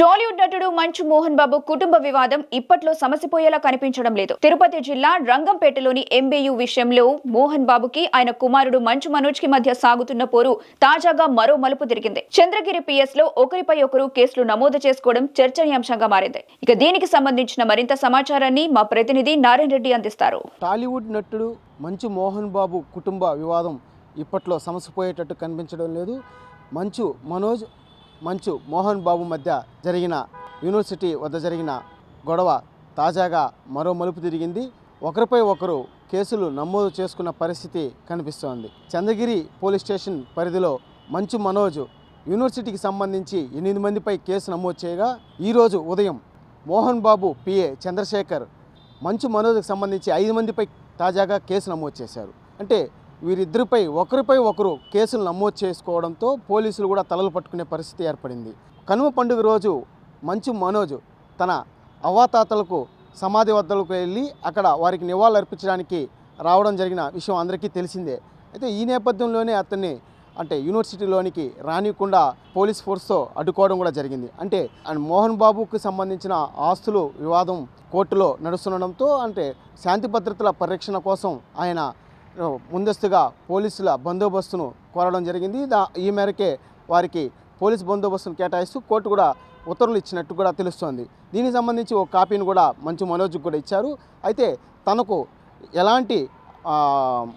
టాలీవుడ్ నటుడు మంచు మోహన్ బాబు కుటుంబ వివాదం ఇప్పట్లో సమసిపోయేలా కనిపించడం లేదు. తిరుపతి జిల్లా రంగంపేటలోని ఎంబీయు విషయంలో మోహన్ బాబుకి ఆయన కుమారుడు మంచు మనోజ్కి మధ్య సాగుతున్న పోరు తాజాగా మరో మలుపు తిరిగింది. చంద్రగిరి పిఎస్లో ఒకరిపై ఒకరు కేసులు నమోదు చేసుకోవడం చర్చనీయాంశంగా మారింది. ఇక దీనికి సంబంధించిన మరింత సమాచారాన్ని మా ప్రతినిధి నారాయణ రెడ్డి అందిస్తారు. టాలీవుడ్ నటుడు మంచు మోహన్ బాబు కుటుంబ వివాదం ఇప్పట్లో సమసిపోయేటట్టు కనిపించడం లేదు. మంచు మనోజ్ మంచు మోహన్ బాబు మధ్య జరిగిన యూనివర్సిటీ వద్ద జరిగిన గొడవ తాజాగా మరో మలుపు తిరిగింది. ఒకరిపై ఒకరు కేసులు నమోదు చేసుకున్న పరిస్థితి కనిపిస్తోంది. చంద్రగిరి పోలీస్ స్టేషన్ పరిధిలో మంచు మనోజ్ యూనివర్సిటీకి సంబంధించి ఎనిమిది మందిపై కేసు నమోదు చేయగా ఈరోజు ఉదయం మోహన్ బాబు పిఏ చంద్రశేఖర్ మంచు మనోజ్కి సంబంధించి ఐదు మందిపై తాజాగా కేసు నమోదు చేశారు. అంటే వీరిద్దరిపై ఒకరిపై ఒకరు కేసులు నమోదు చేసుకోవడంతో పోలీసులు కూడా తలలు పట్టుకునే పరిస్థితి ఏర్పడింది. కనుమ పండుగ రోజు మంచు మనోజ్ తన అవ్వాతాతలకు సమాధి వద్దలకు వెళ్ళి అక్కడ వారికి నివాళులు అర్పించడానికి రావడం జరిగిన విషయం అందరికీ తెలిసిందే. అయితే ఈ నేపథ్యంలోనే అతన్ని అంటే యూనివర్సిటీలోనికి రానియకుండా పోలీస్ ఫోర్స్తో అడ్డుకోవడం కూడా జరిగింది. అంటే అండ్ మోహన్ బాబుకు సంబంధించిన ఆస్తులు వివాదం కోర్టులో నడుస్తుండడంతో అంటే శాంతి భద్రతల పరిరక్షణ కోసం ఆయన ముందస్తుగా పోలీసుల బందోబస్తును కోరడం జరిగింది. దా ఈ మేరకే వారికి పోలీస్ బందోబస్తును కేటాయిస్తూ కోర్టు కూడా ఉత్తర్వులు ఇచ్చినట్టు కూడా తెలుస్తోంది. దీనికి సంబంధించి ఒక కాపీని కూడా మంచు మనోజ్కి కూడా ఇచ్చారు. అయితే తనకు ఎలాంటి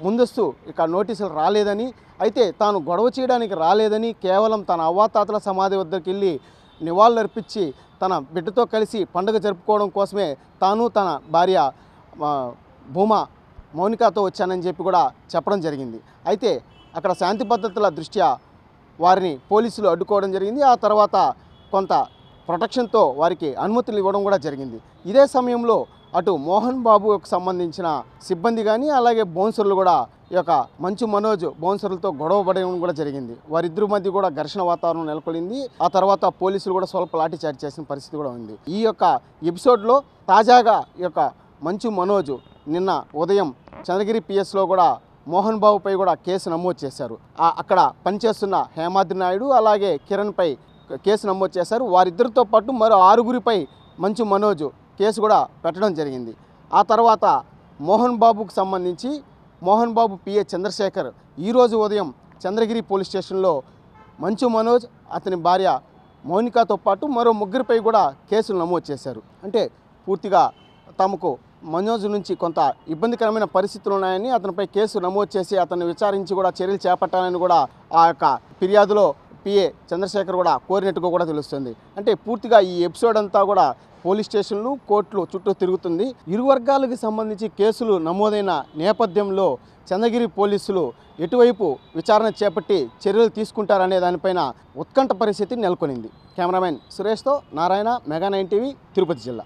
ముందస్తు ఇక నోటీసులు రాలేదని అయితే తాను గొడవ చేయడానికి రాలేదని కేవలం తన అవ్వాతాతల సమాధి వద్దకు వెళ్ళి నివాళులు అర్పించి తన బిడ్డతో కలిసి పండుగ జరుపుకోవడం కోసమే తాను తన భార్య భూమా మౌనికతో వచ్చానని చెప్పి కూడా చెప్పడం జరిగింది. అయితే అక్కడ శాంతి భద్రతల దృష్ట్యా వారిని పోలీసులు అడ్డుకోవడం జరిగింది. ఆ తర్వాత కొంత ప్రొటెక్షన్తో వారికి అనుమతులు ఇవ్వడం కూడా జరిగింది. ఇదే సమయంలో అటు మోహన్ బాబుకు సంబంధించిన సిబ్బంది కానీ అలాగే బౌన్సర్లు కూడా ఈ యొక్క మంచు మనోజ్ బౌన్సర్లతో గొడవ పడడం కూడా జరిగింది. వారిద్దరి మధ్య కూడా ఘర్షణ వాతావరణం నెలకొలింది. ఆ తర్వాత పోలీసులు కూడా స్వల్ప లాఠీ చార్జ్ చేసిన పరిస్థితి కూడా ఉంది. ఈ యొక్క ఎపిసోడ్లో తాజాగా ఈ యొక్క మంచు మనోజ్ నిన్న ఉదయం చంద్రగిరి పిఎస్లో కూడా మోహన్ బాబుపై కూడా కేసు నమోదు చేశారు. అక్కడ పనిచేస్తున్న హేమాద్రి నాయుడు అలాగే కిరణ్పై కేసు నమోదు చేశారు. వారిద్దరితో పాటు మరో ఆరుగురిపై మంచు మనోజ్ కేసు కూడా పెట్టడం జరిగింది. ఆ తర్వాత మోహన్ బాబుకు సంబంధించి మోహన్ బాబు పిఏ చంద్రశేఖర్ ఈరోజు ఉదయం చంద్రగిరి పోలీస్ స్టేషన్లో మంచు మనోజ్ అతని భార్య మౌనికతో పాటు మరో ముగ్గురిపై కూడా కేసులు నమోదు చేశారు. అంటే పూర్తిగా తమకు మనోజ్ నుంచి కొంత ఇబ్బందికరమైన పరిస్థితులు ఉన్నాయని అతనిపై కేసు నమోదు చేసి అతన్ని విచారించి కూడా చర్యలు చేపట్టాలని కూడా ఆ యొక్క ఫిర్యాదులో పిఏ చంద్రశేఖర్ కూడా కోరినట్టుగా కూడా తెలుస్తుంది. అంటే పూర్తిగా ఈ ఎపిసోడ్ అంతా కూడా పోలీస్ స్టేషన్లు కోర్టులు చుట్టూ తిరుగుతుంది. ఇరు వర్గాలకు సంబంధించి కేసులు నమోదైన నేపథ్యంలో చంద్రగిరి పోలీసులు ఎటువైపు విచారణ చేపట్టి చర్యలు తీసుకుంటారనే దానిపైన ఉత్కంఠ పరిస్థితి నెలకొనింది. Cameraman సురేష్తో Narayana mega nine TV Tirupati జిల్లా.